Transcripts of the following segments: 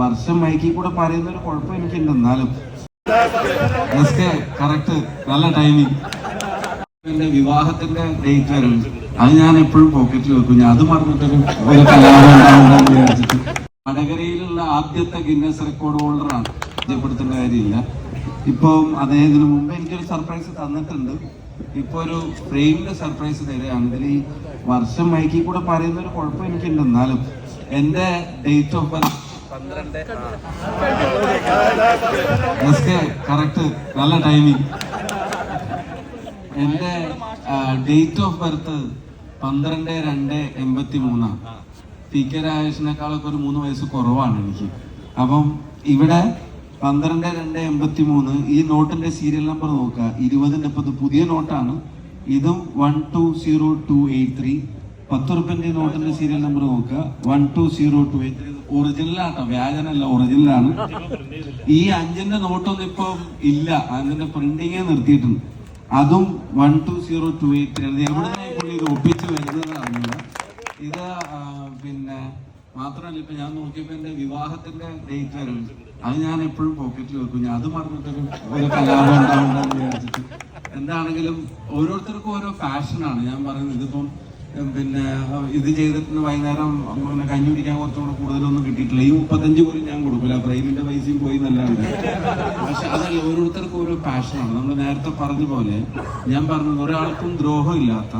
വർഷം മൈക്കിൽ കൂടെ പറയുന്ന ഒരു കുഴപ്പം എനിക്കുണ്ട് എന്നാലും. കറക്റ്റ് നല്ല ടൈമിങ് എന്റെ വിവാഹത്തിന്റെ ഡേറ്റ് വരും. അത് ഞാൻ എപ്പോഴും പോക്കറ്റിൽ വെക്കും. ഞാൻ അത് മറന്നിട്ടൊരു ഒരു കലാപം വടകരയിലുള്ള ആദ്യത്തെ ഗിന്നസ് റെക്കോർഡ് ഹോൾഡറാണ് പരിചയപ്പെടുത്തേണ്ട കാര്യമില്ല. ഇപ്പം അദ്ദേഹത്തിന് മുമ്പ് എനിക്കൊരു സർപ്രൈസ് തന്നിട്ടുണ്ട്. ഇപ്പൊ ഒരു ഫ്രെയിമിന്റെ സർപ്രൈസ് തരികയാണ് ഇതിൽ ഈ വർഷം മൈക്കിൽ കൂടെ പറയുന്ന ഒരു കുഴപ്പം എനിക്കുണ്ട് എന്നാലും. എന്റെ ഡേറ്റ് ഓഫ് ബർത്ത് നല്ല ടൈമിങ് എന്റെ ഡേറ്റ് ഓഫ് ബർത്ത് പന്ത്രണ്ട് രണ്ട് എൺപത്തി മൂന്നാണ് പി കെ രാജേഷിനേക്കാളൊക്കെ ഒരു മൂന്ന് വയസ്സ് കുറവാണ് എനിക്ക്. അപ്പം ഇവിടെ പന്ത്രണ്ട് രണ്ട് എൺപത്തി മൂന്ന് ഈ നോട്ടിന്റെ സീരിയൽ നമ്പർ നോക്കുക. ഇരുപതിന്റെ പത്ത് പുതിയ നോട്ടാണ്. ഇതും one two zero two eight three പത്ത് റുപ്യന്റെ നോട്ടിന്റെ സീരിയൽ നമ്പർ നോക്കുക. One two zero two eight three ഒറിജിനലാട്ടോ വ്യാജനല്ല ഒറിജിനലാണ്. ഈ അഞ്ചിന്റെ നോട്ടൊന്നും ഇപ്പൊ ഇല്ല. അതിന്റെ പ്രിന്റിങ്ങേ നിർത്തിയിട്ടുണ്ട്. അതും one two zero two eight എവിടെ പുള്ളി ഇത് ഒപ്പിച്ച് വരുന്നതാണ് ഇത് പിന്നെ മാത്രമല്ല ഇപ്പൊ ഞാൻ നോക്കിയപ്പോ എന്റെ വിവാഹത്തിന്റെ ഡേറ്റ് വരും അത് ഞാൻ എപ്പോഴും പോക്കറ്റിൽ വെക്കും. ഞാൻ അത് മറന്നിട്ടൊരു ഒരു കലാപം വിചാരിച്ചിട്ട്. എന്താണെങ്കിലും ഓരോരുത്തർക്കും ഓരോ ഫാഷനാണ് ഞാൻ പറയുന്നത് ഇതിപ്പം പിന്നെ ഇത് ചെയ്തിട്ട് വൈകുന്നേരം പിന്നെ കഞ്ഞി കുടിക്കാൻ കുറച്ചുകൂടെ കൂടുതലൊന്നും കിട്ടിയിട്ടില്ല. ഈ മുപ്പത്തഞ്ച് പോലും ഞാൻ കൊടുക്കില്ല ഫ്രെയിമിന്റെ പൈസയും പോയി എന്നല്ലാണ്ട്. പക്ഷെ അതല്ല ഓരോരുത്തർക്കും ഓരോ പാഷനാണ് നമ്മൾ നേരത്തെ പറഞ്ഞ പോലെ ഞാൻ പറഞ്ഞത് ഒരാൾക്കും ദ്രോഹമില്ലാത്ത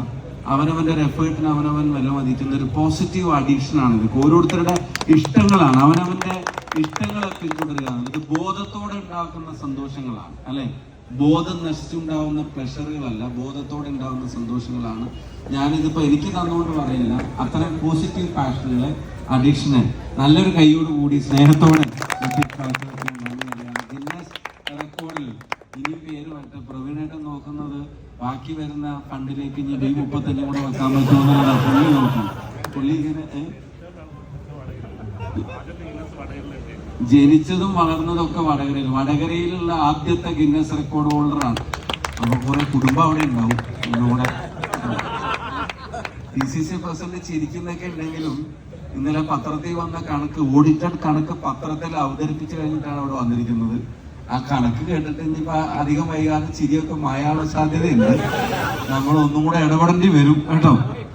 അവനവന്റെ ഒരു എഫേർട്ടിന് അവനവൻ വില മതിക്കുന്ന ഒരു പോസിറ്റീവ് അഡീഷൻ ആണ്. ഇത് ഓരോരുത്തരുടെ ഇഷ്ടങ്ങളാണ്. അവനവന്റെ ഇഷ്ടങ്ങളെ പിന്തുടരുക ഇത് ബോധത്തോടെ ഉണ്ടാക്കുന്ന സന്തോഷങ്ങളാണ്. അല്ലെ? ബോധം നശിച്ചുണ്ടാവുന്ന പ്രഷറുകളല്ല ബോധത്തോടെ ഉണ്ടാവുന്ന സന്തോഷങ്ങളാണ്. ഞാനിതിപ്പോ എനിക്ക് തന്നുകൊണ്ട് പറയില്ല അത്തരം പോസിറ്റീവ് പാഷനുകളെ അഡിക്ഷനെ നല്ലൊരു കൈയോട് കൂടി സ്നേഹത്തോടെ ഗിന്നസ് റെക്കോർഡിൽ ഇനി പേര് വരട്ടെ. പ്രവീണേട്ടൻ നോക്കുന്നത് ബാക്കി വരുന്ന ഫണ്ടിലേക്ക് ഇനി ഡി മുപ്പത്തഞ്ച് കൂടെ വെക്കാൻ പറ്റുമെന്നുള്ള പുള്ളി നോക്കും. പുള്ളി ഇങ്ങനെ? ജനിച്ചതും വളർന്നതും ഒക്കെ വടകരയിൽ. വടകരയിലുള്ള ആദ്യത്തെ ഗിന്നസ് റെക്കോർഡ് ഹോൾഡറാണ്. അപ്പൊ കുറെ കുടുംബം അവിടെ ഉണ്ടാവും. നമ്മുടെ ഡി സി സി പ്രസിഡന്റ് ചിരിക്കുന്നൊക്കെ ഉണ്ടെങ്കിലും ഇന്നലെ പത്രത്തിൽ വന്ന കണക്ക് ഓഡിറ്റഡ് കണക്ക് പത്രത്തിൽ അവതരിപ്പിച്ചു കഴിഞ്ഞിട്ടാണ് അവിടെ വന്നിരിക്കുന്നത്. ആ കണക്ക് കേട്ടിട്ട് ഇനിയിപ്പോ അധികം വൈകാതെ ചിരിയൊക്കെ മായാനുള്ള സാധ്യതയുണ്ട്. നമ്മൾ ഒന്നും കൂടെ ഇടപെടേണ്ടി വരും. കേട്ടോ?